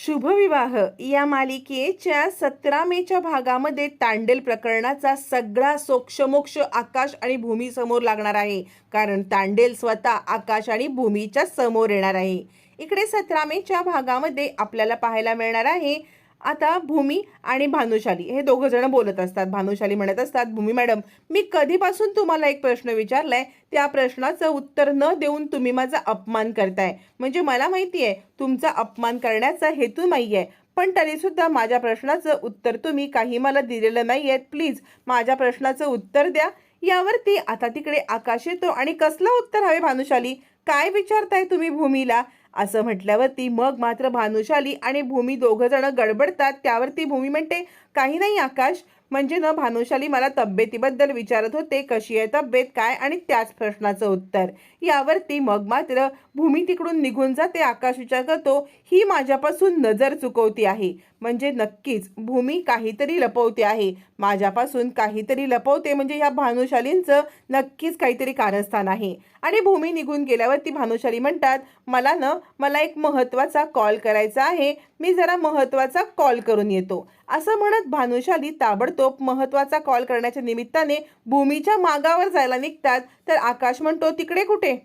शुभविवाह. या मालिकेच्या सतरा मेच्या भागामध्ये तांडेल प्रकरणाचा सगळा सोक्षमोक्ष आकाश आणि भूमी समोर लागणार आहे. कारण तांडेल स्वतः आकाश आणि भूमीच्या समोर येणार आहे. इकडे सतरा मेच्या भागामध्ये आपल्याला पाहायला मिळणार आहे आता भूमी आणि भानुशाली हे दोघं जण बोलत असतात. भानुशाली म्हणत असतात भूमी मॅडम मी कधीपासून तुम्हाला एक प्रश्न विचारलाय? त्या प्रश्नाचं उत्तर न देऊन तुम्ही माझा अपमान करताय. म्हणजे मला माहिती आहे तुमचा अपमान करण्याचा हेतू नाही आहे पण तरी सुद्धा माझ्या प्रश्नाचं उत्तर तुम्ही काही मला दिलेलं नाही आहेत प्लीज माझ्या प्रश्नाचं उत्तर द्या. यावरती आता तिकडे आकाश येतो. आणि कसलं उत्तर हवे भानुशाली? काय विचारताय तुम्ही भूमीला? असं म्हटल्यावरती मग मात्र भानुशाली आणि भूमी दोघं जण गडबडतात त्यावरती भूमी म्हणते काही नाही आकाश. म्हणजे न भानुशाली मला तब्येतीबद्दल विचारत होते. कशी आहे तब्येत? काय? आणि त्याच प्रश्नाचं उत्तर. यावरती मग मात्र भूमी तिकडून निघून जाते. आकाश विचार करतो ही माझ्यापासून नजर चुकवती आहे. म्हणजे नक्कीच भूमी काहीतरी लपवते आहे. माझ्यापासून काहीतरी लपवते म्हणजे या भानुशालींचं नक्कीच काहीतरी कारस्थान आहे. आणि भूमी निघून गेल्यावर ती भानुशाली म्हणतात मला न मला एक महत्त्वाचा कॉल करायचा आहे. मी जरा महत्त्वाचा कॉल करून येतो. असं म्हणत भानुशाली ताबडतोब महत्त्वाचा कॉल करण्याच्या निमित्ताने भूमीच्या मागावर जायला निघतात. तर आकाश म्हणतो तिकडे कुठे?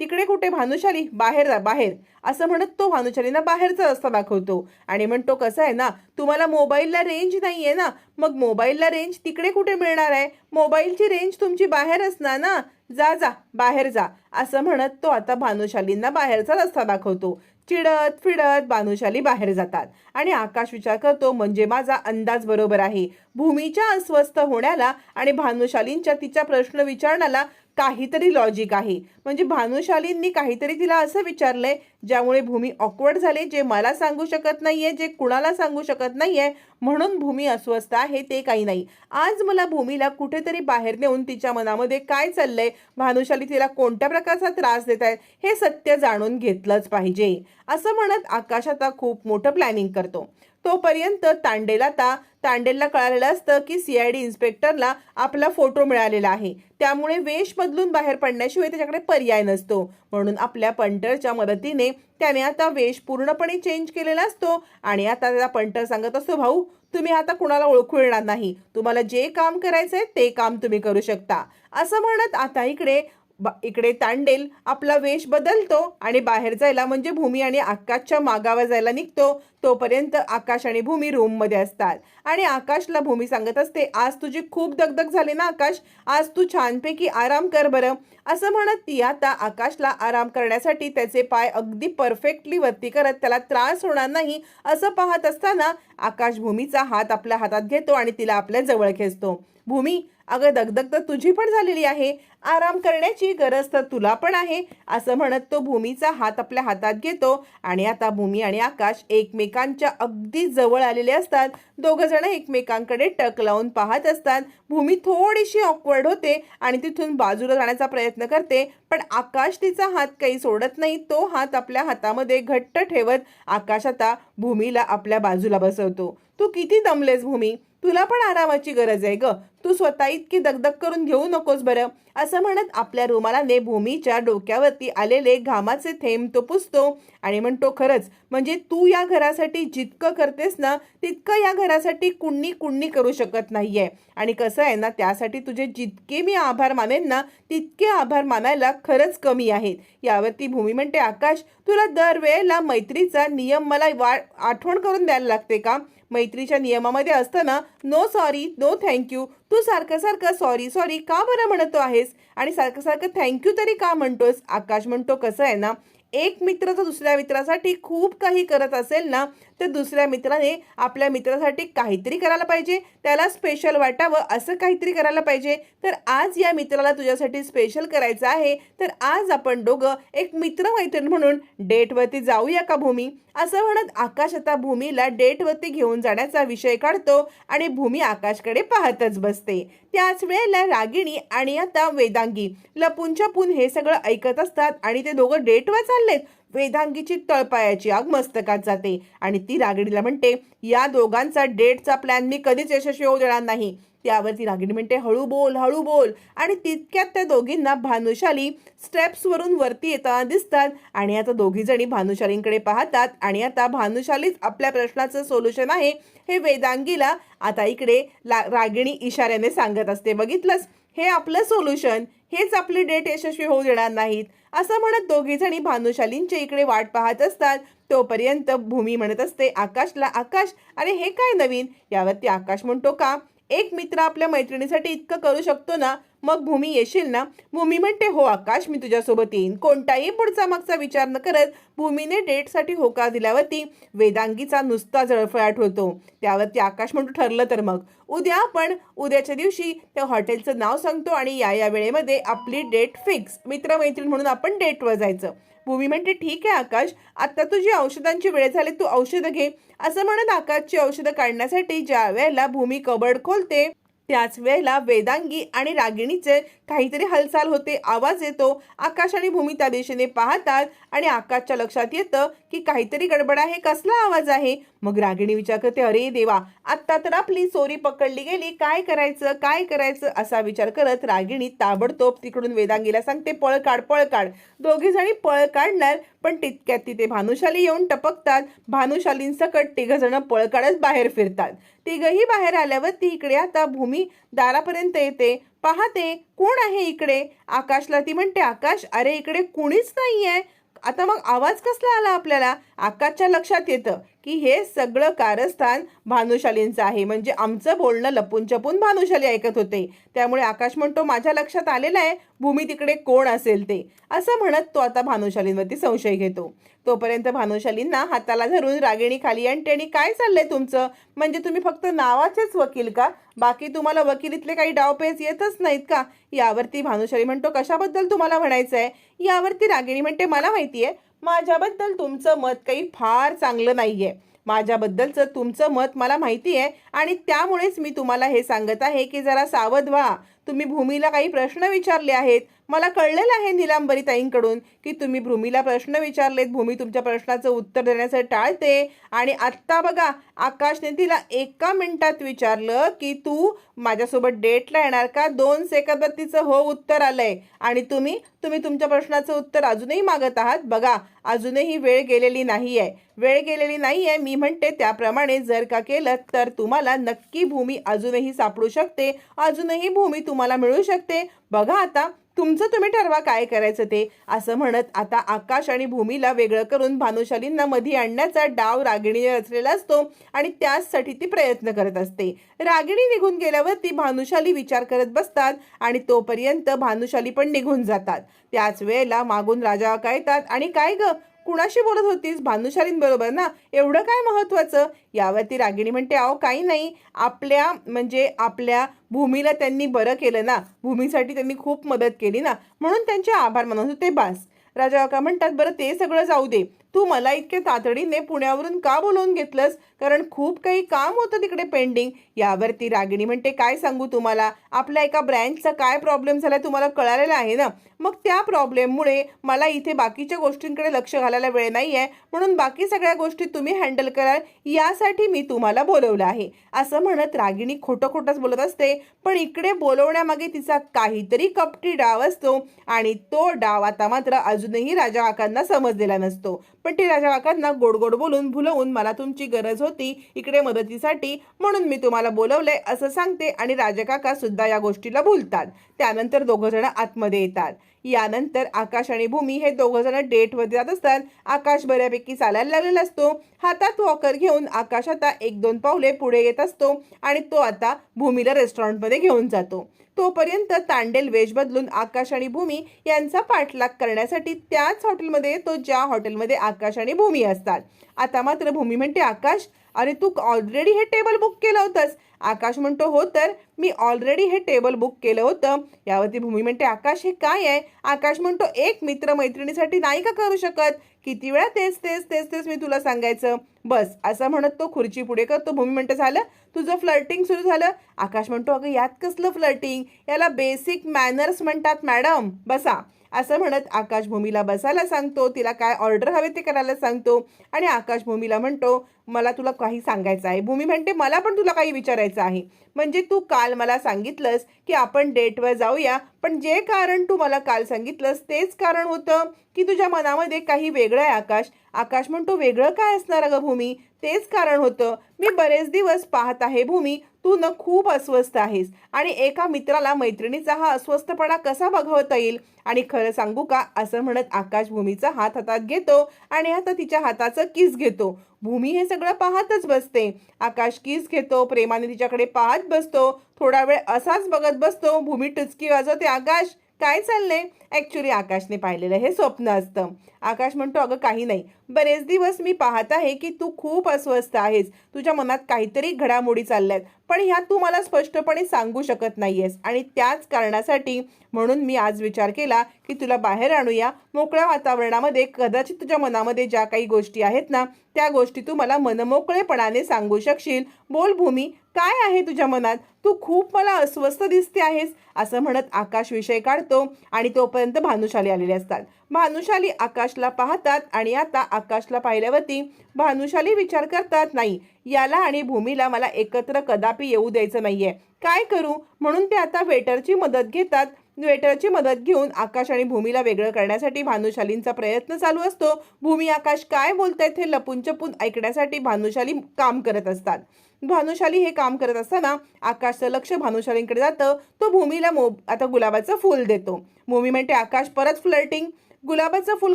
तिकडे कुठे भानुशाली? बाहेर जा बाहेर. असं म्हणत तो भानुशालीना बाहेरचा रस्ता दाखवतो. आणि म्हणतो कसं आहे ना? तुम्हाला मोबाईलला रेंज नाही आहे ना? मग मोबाईलला रेंज तिकडे कुठे मिळणार आहे? मोबाईलची रेंज तुमची बाहेर असणार ना? जा जा बाहेर जा. असं म्हणत तो आता भानुशालींना बाहेरचा रस्ता दाखवतो. चिडत फिडत भानुशाली बाहेर जातात. आणि आकाश विचार करतो म्हणजे माझा अंदाज बरोबर आहे. भूमीच्या अस्वस्थ होण्याला आणि भानुशालींच्या तिचा प्रश्न विचारण्याला काहीतरी लॉजिक आहे. म्हणजे भानुशालींनी काहीतरी तिला असं विचारलंय ज्यामुळे भूमी ऑकवर्ड झाले जे मला सांगू शकत नाहीये जे कुणाला सांगू शकत नाहीये म्हणून भूमी अस्वस्थ आहे ते काही नाही. आज मला भूमीला कुठेतरी बाहेर नेऊन तिच्या मनामध्ये काय चाललंय भानुशाली तिला कोणत्या प्रकारचा त्रास देत आहेत हे सत्य जाणून घेतलंच पाहिजे. असं म्हणत आकाश आता खूप मोठं प्लॅनिंग करतो. तोपर्यंत तांडेल आता तांडेलला कळालेलं असतं की सीआयडी इन्स्पेक्टरला आपला फोटो मिळालेला आहे. त्यामुळे वेश बदलून बाहेर पडण्याशिवाय त्याच्याकडे पर्याय नसतो. म्हणून आपल्या पंटरच्या मदतीने त्याने आता वेश पूर्णपणे चेंज केलेला असतो. आणि आता त्याला पंटर सांगत असतो भाऊ तुम्ही आता कुणाला ओळखू येणार नाही. तुम्हाला जे काम करायचंय ते काम तुम्ही करू शकता. असं म्हणत आता इकडे बा- इकडे तांडेल आपला वेश बदलतो आणि बाहेर जायला म्हणजे भूमी आणि आकाशच्या मागावर जायला निघतो. तोपर्यंत आकाश आणि भूमी रूममध्ये असतात. आणि आकाशला भूमी सांगत असते आज तुझी खूप दगदग झाली ना आकाश? आज तू छानपैकी आराम कर बरं. असं म्हणत ती आता आकाशला आराम करण्यासाठी त्याचे पाय अगदी परफेक्टली वरती करत त्याला त्रास होणार नाही असं पाहत असताना आकाश भूमीचा हात आपल्या हातात घेतो आणि तिला आपल्या जवळ खेचतो. भूमी अगं दगदग तर तुझी पण झालेली आहे. आराम करण्याची गरज तर तुला पण आहे. असं म्हणत तो भूमीचा हात आपल्या हातात घेतो आणि आता भूमी आणि आकाश एकमेकांच्या अगदी जवळ आलेले असतात. दोघं जण एकमेकांकडे टक लावून पाहत असतात. भूमी थोडीशी ऑकवर्ड होते आणि तिथून बाजूला जाण्याचा प्रयत्न करते. पण आकाश तिचा हात काही सोडत नाही. तो हात आपल्या हातामध्ये घट्ट ठेवत आकाश आता भूमीला आपल्या बाजूला बसवतो. तू किती दमलेस भूमी? तुला पण आरामाची गरज आहे ग. तू स्वतः इतकी दगदग करून घेऊ नकोस बरं. असं म्हणत आपल्या रुमालाने भूमीच्या डोक्यावरती आलेले घामाचे थेंब तो पुसतो आणि म्हणतो खरंच म्हणजे तू या घरासाठी जितकं करतेस ना तितकं या घरासाठी कुणी कुणी करू शकत नाहीये. आणि कसं आहे ना त्यासाठी तुझे जितके मी आभार मानेन ना तितके आभार मानायला खरंच कमी आहेत. यावरती भूमी म्हणते आकाश तुला दरवेळेला मैत्रीचा नियम मला वा आठवण करून द्यायला लागते का? मैत्रीच्या नियमामध्ये असताना no sorry no thank you तू सारखं सारखं सॉरी सॉरी का बरं म्हणतो आहेस? आणि सारखं सारखं थँक्यू तरी का म्हणतोस आकाश म्हणतो कसं आहे ना एक मित्र जर दुसऱ्या मित्रासाठी खूप काही करत असेल ना तर दुसऱ्या मित्राने आपल्या मित्रासाठी काहीतरी करायला पाहिजे. त्याला स्पेशल वाटावं असं काहीतरी करायला पाहिजे. तर आज या मित्राला तुझ्यासाठी स्पेशल करायचं आहे. तर आज आपण दोघं एक मित्र मैत्रीण म्हणून डेटवरती जाऊया का भूमी? असं म्हणत आकाश आता भूमीला डेटवरती घेऊन जाण्याचा विषय काढतो आणि भूमी आकाशकडे पाहतच बसते. त्याच वेळेला रागिणी आणि आता वेदांगी लपूनच्या पून हे सगळं ऐकत असतात आणि ते दोघं डेटवर चाललेत. वेदांगीची तळपायाची आग मस्तकात जाते. आणि ती रागिणीला म्हणते या दोघांचा डेटचा प्लॅन मी कधीच यशस्वी होऊ देणार नाही. त्यावरती रागिणी म्हणते हळू बोल हळू बोल. आणि तितक्यात त्या दोघींना भानुशाली स्टेप्सवरून वरती येताना दिसतात. आणि आता दोघी जणी भानुशालींकडे पाहतात. आणि आता भानुशालीच आपल्या प्रश्नाचं सोल्युशन आहे हे वेदांगीला आता इकडे ला रागिणी इशाऱ्याने सांगत असते. बघितलंच हे आपलं सोल्युशन हेच आपली डेट यशस्वी होऊ देणार नाहीत. असं म्हणत दोघीजणी भानुशालींच्या इकडे वाट पाहत असतात. तोपर्यंत भूमी म्हणत असते आकाशला आकाश अरे हे काय नवीन? यावरती आकाश म्हणतो का? एक मित्र आपल्या मैत्रिणीसाठी इतकं करू शकतो ना मग भूमी येशील ना? भूमी म्हणते हो आकाश मी तुझ्यासोबत येईन. कोणताही पुढचा मागचा विचार न करत भूमीने डेटसाठी होकार दिल्यावरती वेदांगीचा नुसता जळफळाट होतो. त्यावरती आकाश म्हणतो ठरलं तर मग. उद्या आपण उद्याच्या दिवशी त्या हॉटेलचं नाव सांगतो आणि या या वेळेमध्ये आपली डेट फिक्स. मित्रमैत्रीण म्हणून आपण डेटवर जायचं. भूमी म्हणते ठीक आहे आकाश आता तुझी औषधांची वेळ झाली तू औषधं घे. असं म्हणत आकाशची औषधं काढण्यासाठी ज्या वेळेला भूमी कबड खोलते त्याच वेळेला वेदांगी आणि रागिणीचे काहीतरी हालचाल होते आवाज येतो. आकाश आणि भूमी त्या दिशेने पाहतात आणि आकाशच्या लक्षात येतं की काहीतरी गडबड आहे कसला आवाज आहे? मग रागिणी विचार करते अरे देवा आत्ता तर आपली चोरी पकडली गेली. काय करायचं? काय करायचं? असा विचार करत रागिणी ताबडतोब तिकडून वेदांगीला सांगते पळ काढ पळ काढ. दोघेजणी पळ काढणार पण तितक्यात तिथे भानुशाली येऊन टपकतात. भानुशालींसकट तिघ जण पळ काढत बाहेर फिरतात. तिघही बाहेर आल्यावर ती इकडे आता भूमी दारापर्यंत येते. पाहते कोण आहे इकडे? आकाशला ती म्हणते आकाश अरे इकडे कुणीच नाहीये. आता मग आवाज कसला आला आपल्याला? आकाशच्या लक्षात येतं. की हे सगळं कारस्थान भानुशालींचं आहे. म्हणजे आमचं बोलणं लपून छपून भानुशाली ऐकत होते. त्यामुळे आकाश म्हणतो माझ्या लक्षात आलेलं आहे भूमी तिकडे कोण असेल ते? असं म्हणत तो आता भानुशालींवरती संशय घेतो. तोपर्यंत भानुशालींना हाताला धरून रागिणी खाली आणते आणि काय चाललंय तुमचं? म्हणजे तुम्ही फक्त नावाचेच वकील का? बाकी तुम्हाला वकिलीतले काही डावपेच येतच नाहीत का? यावरती भानुशाली म्हणतो कशाबद्दल तुम्हाला म्हणायचं आहे यावरती रागिणी म्हणते मला माहिती आहे माझ्याबद्दल तुमचं मत काही फार चांगलं नाही आहे माझ्याबद्दलचं तुमचं मत मला माहिती आहे आणि त्यामुळेच मी तुम्हाला हे सांगत आहे की जरा सावध व्हा. तुम्ही भूमीला काही प्रश्न विचारले आहेत. मला कळलेलं आहे निलांबरी ताईंकडून की तुम्ही भूमीला प्रश्न विचारलेत. भूमी तुमच्या प्रश्नाचं उत्तर देण्याचं टाळते. आणि आत्ता बघा आकाशने तिला एका मिनिटात विचारलं की तू माझ्यासोबत डेटला येणार का? दोन सेकंदात तिचं हो उत्तर आलंय. आणि तुम्ही तुम्ही तुमच्या प्रश्नाचं उत्तर अजूनही मागत आहात. बघा अजूनही वेळ गेलेली नाही आहे वेळ गेलेली नाही आहे मी म्हणते त्याप्रमाणे जर का केलं तर तुम्हाला नक्की भूमी अजूनही सापडू शकते. अजूनही भूमी तुम्हाला मिळू शकते. बघा आता तुमचं तुम्ही ठरवा काय करायचं ते. असं म्हणत आता आकाश आणि भूमीला वेगळं करून भानुशालींना मध्ये आणण्याचा डाव रागिणी रचलेला असतो आणि त्याचसाठी ती प्रयत्न करत असते. रागिणी निघून गेल्यावर ती भानुशाली विचार करत बसतात आणि तोपर्यंत भानुशाली पण निघून जातात. त्याच वेळेला मागून राजा येतात आणि काय ग? कुणाशी बोलत होतीस? भानुशालींबरोबर ना? एवढं काय महत्वाचं? यावरती रागिणी म्हणते अहो काही नाही. आपल्या म्हणजे आपल्या भूमीला त्यांनी बरं केलं ना? भूमीसाठी त्यांनी खूप मदत केली ना? म्हणून त्यांचे आभार मानत होते बास. राजा काका म्हणतात बरं ते सगळं जाऊ दे. तू मला इतक्या तातडीने पुण्यावरून का बोलवून घेतलंस? कारण खूप काही काम होतं तिकडे पेंडिंग यावरती रागिणी म्हणते काय सांगू तुम्हाला? आपल्या एका ब्रँचचा काय प्रॉब्लेम झाला तुम्हाला कळालेला आहे ना? मग त्या प्रॉब्लेममुळे मला इथे बाकीच्या गोष्टींकडे लक्ष घालायला वेळ नाही आहे म्हणून बाकी सगळ्या गोष्टी तुम्ही हँडल कराल यासाठी मी तुम्हाला बोलवलं आहे. असं म्हणत रागिणी खोटं खोटंच बोलत असते. पण इकडे बोलवण्यामागे तिचा काहीतरी कपटी डाव असतो आणि तो डाव आता मात्र अजूनही राजा काकांना समजलेला नसतो. पण ते राजा काकांना गोड गोड बोलून भुलवून मला तुमची गरज होती इकडे मदतीसाठी म्हणून मी तुम्हाला बोलवले असं सांगते आणि राजा काका सुद्धा या गोष्टीला भूलतात त्यानंतर दोघंजण आतमध्ये येतात. यानंतर आकाश आणि भूमी हे दोघंजण डेटमध्ये जात असतात आकाश बऱ्यापैकी चालायला लागलेला असतो. हातात वॉकर घेऊन आकाश आता एक दोन पावले पुढे येत असतो आणि तो आता भूमीला रेस्टॉरंटमध्ये घेऊन जातो. तोपर्यंत तांडेल वेश बदलून आकाश आणि भूमी यांचा पाठलाग करण्यासाठी त्याच हॉटेलमध्ये येतो ज्या हॉटेलमध्ये आकाश आणि भूमी असतात. आता मात्र भूमी म्हणते आकाश अरे तू ऑलरेडी हे टेबल बुक केलं होतंस. आकाश म्हणतो हो तर मी ऑलरेडी हे टेबल बुक केलं होतं. यावरती भूमी म्हणते आकाश हे काय आहे? आकाश म्हणतो एक मित्र मैत्रिणीसाठी नाही का करू शकत? किती वेळा तेच तेच तेच तेच मी तुला सांगायचं? बस असं म्हणत तो खुर्ची पुढे करतो भूमी म्हणते झालं? तुझं फ्लर्टिंग सुरू झालं? आकाश म्हणतो अगं यात कसलं फ्लर्टिंग याला बेसिक मॅनर्स म्हणतात मॅडम बसा. असं म्हणत आकाशभूमीला बसायला सांगतो. तिला काय ऑर्डर हवे ते करायला सांगतो. आणि आकाशभूमीला म्हणतो मला तुला काही सांगायचं आहे. भूमी म्हणते मला पण तुला काही विचारायचं आहे. म्हणजे तू काल मला सांगितलंस की आपण डेटवर जाऊया पण जे कारण तू मला काल सांगितलंस तेच कारण होतं की तुझ्या मनामध्ये काही वेगळं आहे आकाश. आकाश म्हणतो वेगळं काय असणार अगं भूमी? तेच कारण होतं. मी बरेच दिवस पाहत आहे भूमी तू न खूप अस्वस्थ आहेस. आणि एका मित्राला मैत्रिणीचा हा अस्वस्थपणा कसा बघवता येईल? आणि खरं सांगू का? असं म्हणत आकाश भूमीचा हात हातात घेतो आणि आता तिच्या हाताचं किस घेतो. भूमी हे सगळं पाहतच बसते. आकाश किस घेतो? प्रेमाने तिच्याकडे पाहत बसतो. थोडा वेळ असाच बघत बसतो. भूमी टुचकी वाजवते आकाश काय चाललंय? ॲक्च्युली आकाशने पाहिलेलं हे स्वप्न असतं. आकाश म्हणतो अगं काही नाही. बरेच दिवस मी पाहत आहे की तू खूप अस्वस्थ आहेस. तुझ्या मनात काहीतरी घडामोडी चालल्यात. पण ह्या तू मला स्पष्टपणे सांगू शकत नाही आहेस आणि त्याच कारणासाठी म्हणून मी आज विचार केला की तुला बाहेर आणूया. मोकळ्या वातावरणामध्ये कदाचित तुझ्या मनामध्ये ज्या काही गोष्टी आहेत ना त्या गोष्टी तू मला मनमोकळेपणाने सांगू शकशील. बोल भूमी काय आहे तुझ्या मनात? तू खूप मला अस्वस्थ दिसते आहेस. असं म्हणत आकाश विषय काढतो आणि तोपर्यंत भानुशाली आलेले असतात. भानुशाली आकाशला पाहतात आणि आता आकाशला पाहिल्यावरती भानुशाली विचार करतात नाही याला आणि भूमीला मला एकत्र कदापि येऊ द्यायचं नाहीये. काय करू? म्हणून ते आता वेटरची मदत घेतात. वेटरची मदत घेऊन आकाश आणि भूमीला वेगळं करण्यासाठी भानुशालींचा प्रयत्न चालू असतो. भूमी आकाश काय बोलतायत? हे लपून चपून ऐकण्यासाठी भानुशाली काम करत असतात. भानुशाली हे काम करत असताना आकाशचं लक्ष भानुशालींकडे जातं. तो भूमीला मो आता गुलाबाचं फूल देतो. भूमी म्हणते आकाश परत फ्लर्टिंग गुलाबाचं फुल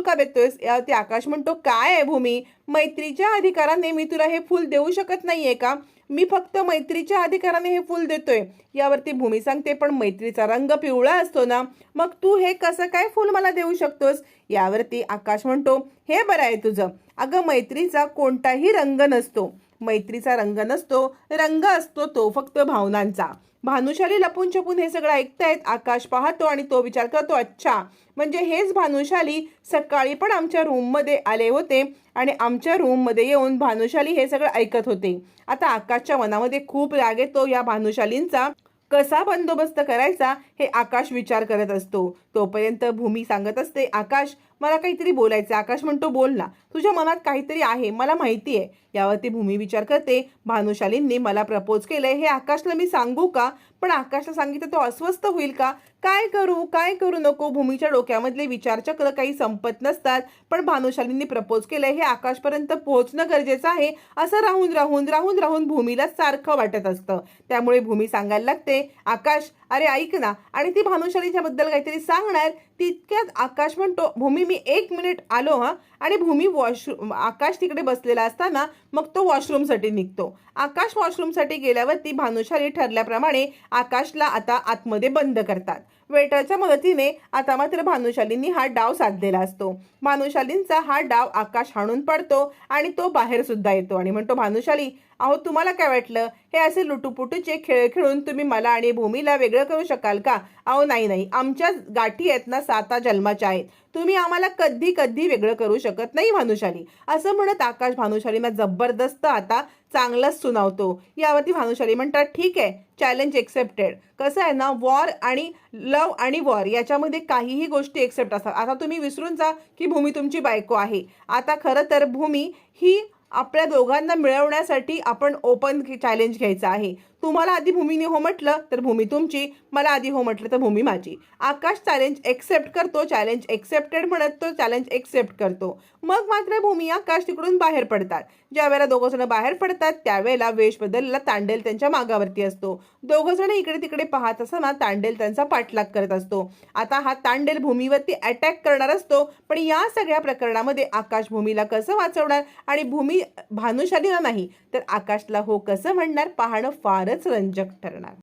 का देतोयस? यावरती आकाश म्हणतो काय आहे भूमी? मैत्रीच्या अधिकाराने मी तुला हे फुल देऊ शकत नाहीये का? मी फक्त मैत्रीच्या अधिकाराने हे फुल देतोय. यावरती भूमी सांगते पण मैत्रीचा रंग पिवळा असतो ना? मग तू हे कसं काय फुल मला देऊ शकतोस? यावरती आकाश म्हणतो हे बरं आहे तुझं. अगं मैत्रीचा कोणताही रंग नसतो. मैत्रीचा रंग नसतो रंग असतो तो फक्त भावनांचा. भानुशाली लपून छपून हे सगळं ऐकतायत आकाश पाहतो आणि तो विचार करतो अच्छा म्हणजे हेच भानुशाली सकाळी पण आमच्या रूममध्ये आले होते आणि आमच्या रूममध्ये येऊन भानुशाली हे सगळं ऐकत होते. आता आकाशच्या मनामध्ये खूप राग येतो या भानुशालींचा कसा बंदोबस्त करायचा हे आकाश विचार करत असतो. तोपर्यंत भूमी सांगत असते आकाश मला काहीतरी बोलायचं आकाश म्हणतो बोल ना. तुझ्या मनात काहीतरी आहे. मला माहिती आहे. यावरती भूमी विचार करते. भानुशालींनी मला प्रपोज केलंय. हे आकाशला मी सांगू का? पण आकाशला सांगितलं तो अस्वस्थ होईल का? काय करू? काय करू नको? भूमीच्या डोक्यामधले विचारचक्र काही संपत नसतात. पण भानुशालींनी प्रपोज केलंय हे आकाशपर्यंत पोहोचणं गरजेचं आहे. असं राहून राहून राहून राहून भूमीला सारखं वाटत असतं. त्यामुळे भूमी सांगायला लागते आकाश अरे ऐक ना. आणि ती भानुशालीच्या बद्दल काहीतरी सांगणार? तितक्यात आकाश म्हणतो भूमी मी एक मिनिट आलो हा. आणि भूमी वॉशरूम आकाश तिकडे बसलेला असताना मग तो वॉशरूमसाठी निघतो. आकाश वॉशरूमसाठी गेल्यावरती भानुशाली ठरल्याप्रमाणे आकाशला आता आतमध्ये बंद करतात. वेटरच्या मदतीने आता मात्र भानुशालींनी हा डाव साधलेला असतो. भानुशालींचा हा डाव आकाश हाणून पडतो आणि तो बाहेर सुद्धा येतो. आणि म्हणतो भानुशाली अहो तुम्हाला काय वाटलं? हे असे लुटूपुटूचे खेळ खेळून तुम्ही मला आणि भूमीला वेगळं करू शकाल का? अहो नाही नाही. आमच्या गाठी आहेत ना साता जन्माच्या आहेत. तुम्ही आम्हाला कधी कधी वेगळं करू शकत नाही भानुशाली. असं म्हणत आकाश भानुशालींना जबरदस्त आता चांगलंच सुनावतो. यावरती भानुशाली म्हणतात ठीक आहे चॅलेंज एक्सेप्टेड कसं आहे ना वॉर आणि लव आणि वॉर याच्यामध्ये काहीही गोष्टी एक्सेप्ट असतात. आता तुम्ही विसरून जा की भूमी तुमची बायको आहे. आता खरं तर भूमी ही आपल्या दोघांना मिळवण्यासाठी आपण ओपन चॅलेंज घ्यायचं आहे. तुम्हाला आधी भूमीने हो म्हटलं तर भूमी तुमची मला आधी हो म्हटलं तर भूमी माझी. आकाश चॅलेंज एक्सेप्ट करतो चॅलेंज एक्सेप्टेड म्हणत तो चॅलेंज एक्सेप्ट करतो. मग मात्र भूमी आकाश तिकडून बाहेर पडतात. ज्या वेळेला दोघं जण बाहेर पडतात त्यावेळेला वेश बदलला तांडेल त्यांच्या मागावरती असतो. दोघं जण इकडे तिकडे पाहत असताना तांडेल त्यांचा पाठलाग करत असतो. आता हा तांडेल भूमीवरती अटॅक करणार असतो पण या सगळ्या प्रकरणामध्ये आकाश भूमीला कसं वाचवणार? आणि भूमी भानुशालीला नाही तर आकाशला हो कसं म्हणणार? पाहणं फारच फारच रंजक ठरणार.